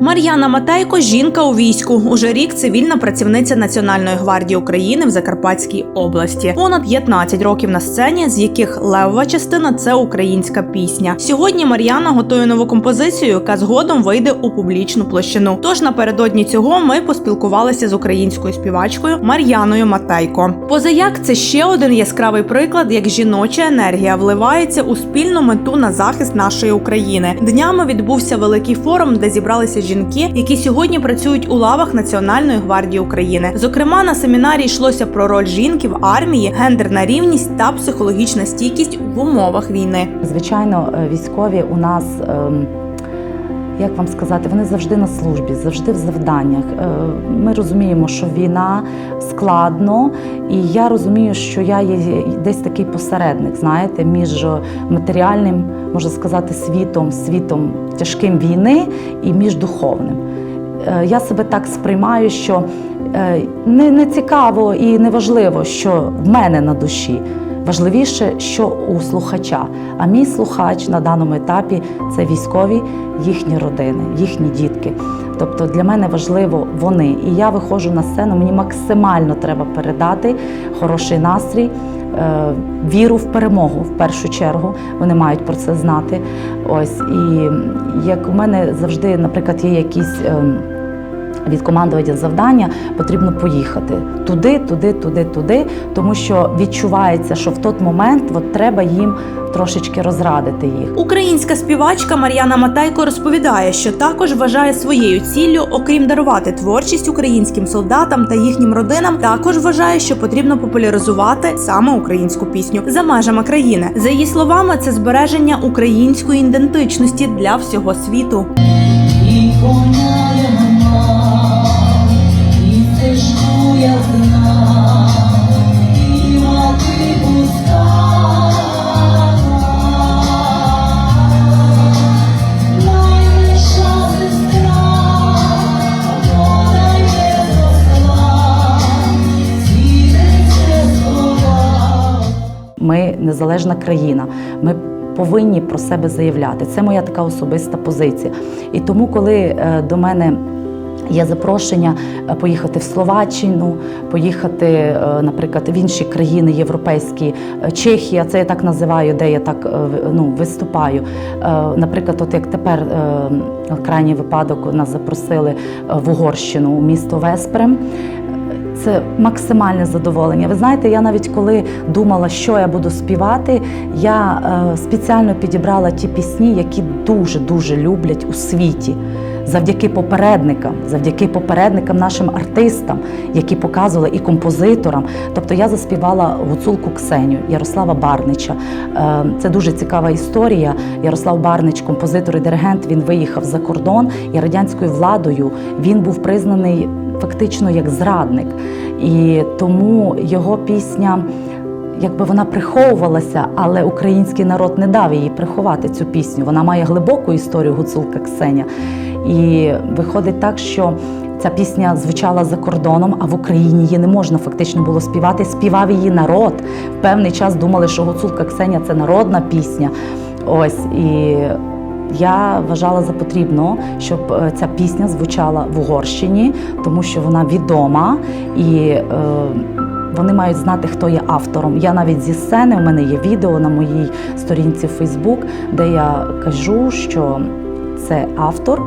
Мар'яна Матейко жінка у війську. Уже рік цивільна працівниця Національної гвардії України в Закарпатській області. Понад 15 років на сцені, з яких левова частина це українська пісня. Сьогодні Мар'яна готує нову композицію, яка згодом вийде у публічну площину. Тож напередодні цього ми поспілкувалися з українською співачкою Мар'яною Матейко. Позаяк це ще один яскравий приклад, як жіноча енергія вливається у спільну мету на захист нашої України. Днями відбувся великий форум, де зібралися жінки, які сьогодні працюють у лавах Національної гвардії України. Зокрема, на семінарі йшлося про роль жінки в армії, гендерна рівність та психологічна стійкість в умовах війни. Звичайно, е, військові у нас, ем, як вам сказати, вони завжди на службі, завжди в завданнях. Е, Ми розуміємо, що війна складно, і я розумію, що я є десь такий посередник, знаєте, між матеріальним, можна сказати, світом, світом тяжким війни і між духовним. Е, Я себе так сприймаю, що е, не, не цікаво і не важливо, що в мене на душі. Важливіше, що у слухача. А мій слухач на даному етапі це військові, їхні родини, їхні дітки. Тобто для мене важливо вони. І я виходжу на сцену, мені максимально треба передати хороший настрій, е, віру в перемогу в першу чергу. Вони мають про це знати. Ось і як у мене завжди, наприклад, є якісь. Від командування завдання потрібно поїхати туди, туди, туди, туди, тому що відчувається, що в той момент от треба їм трошечки розрадити їх. Українська співачка Мар'яна Матейко розповідає, що також вважає своєю ціллю, окрім дарувати творчість українським солдатам та їхнім родинам, також вважає, що потрібно популяризувати саме українську пісню за межами країни. За її словами, це збереження української ідентичності для всього світу. Ми незалежна країна. Ми повинні про себе заявляти. Це моя така особиста позиція. І тому, коли е, до мене є запрошення е, поїхати в Словаччину, поїхати, е, наприклад, в інші країни європейські, Чехія, це я так називаю, де я так ну, виступаю. Наприклад, от як тепер крайній випадок нас запросили в Угорщину, у місто Веспрем. Це максимальне задоволення. Ви знаєте, я навіть коли думала, що я буду співати, я е, спеціально підібрала ті пісні, які дуже дуже люблять у світі. Завдяки попередникам, завдяки попередникам нашим артистам, які показували і композиторам. Тобто я заспівала гуцулку Ксеню Ярослава Барнича. Е, Це дуже цікава історія. Ярослав Барнич, композитор і диригент, він виїхав за кордон і радянською владою він був признаний фактично як зрадник. І тому його пісня, якби вона приховувалася, але український народ не дав її приховати цю пісню. Вона має глибоку історію гуцулка Ксеня. І виходить так, що ця пісня звучала за кордоном, а в Україні її не можна фактично було співати. Співав її народ. В певний час думали, що гуцулка Ксеня це народна пісня. Ось і я вважала за потрібно, щоб е, ця пісня звучала в Угорщині, тому що вона відома і е, вони мають знати, хто є автором. Я навіть зі сцени у мене є відео на моїй сторінці Фейсбук, де я кажу, що це автор,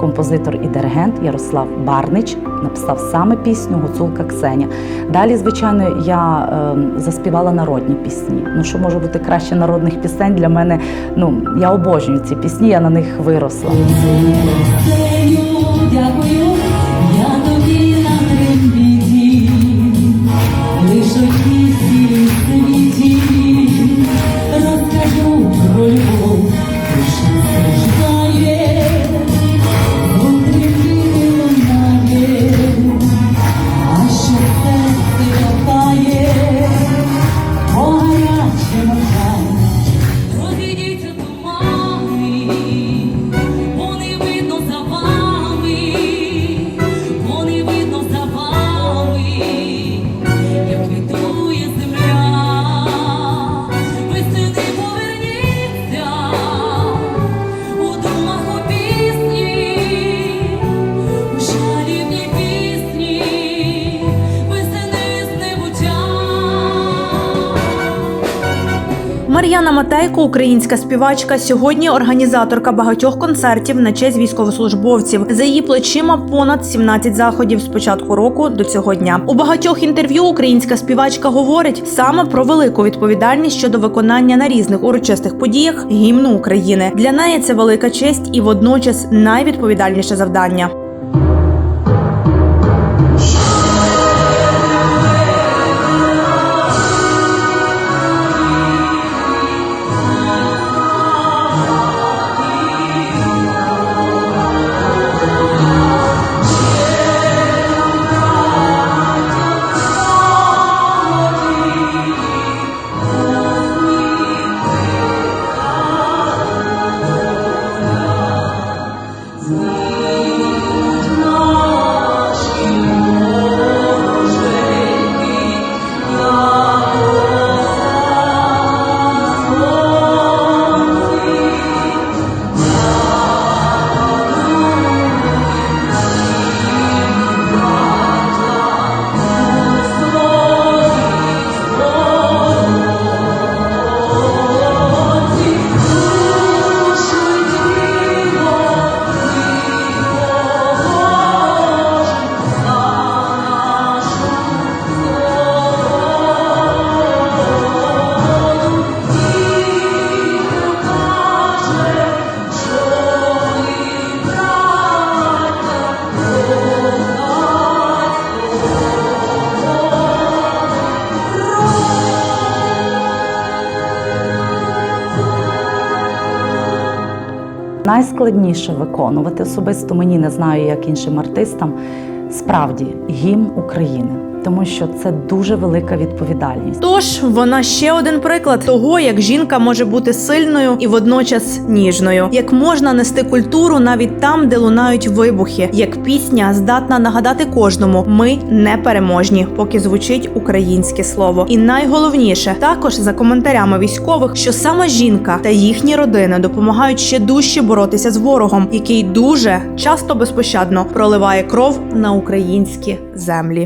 композитор і диригент Ярослав Барнич написав саме пісню Гуцулка Ксеня. Далі, звичайно, я е, заспівала народні пісні. Ну що може бути краще народних пісень для мене? Ну я обожнюю ці пісні, я на них виросла. Мар'яна Матейко, українська співачка, сьогодні організаторка багатьох концертів на честь військовослужбовців. За її плечима понад 17 заходів з початку року до цього дня. У багатьох інтерв'ю українська співачка говорить саме про велику відповідальність щодо виконання на різних урочистих подіях гімну України. Для неї це велика честь і водночас найвідповідальніше завдання. Найскладніше виконувати особисто мені не знаю, як іншим артистам. Справді гімн України, тому що це дуже велика відповідальність. Тож вона ще один приклад того, як жінка може бути сильною і водночас ніжною, як можна нести культуру навіть там, де лунають вибухи, як пісня здатна нагадати кожному: ми не переможні, поки звучить українське слово. І найголовніше також за коментарями військових, що саме жінка та їхні родини допомагають ще дужче боротися з ворогом, який дуже часто безпощадно проливає кров на українські землі.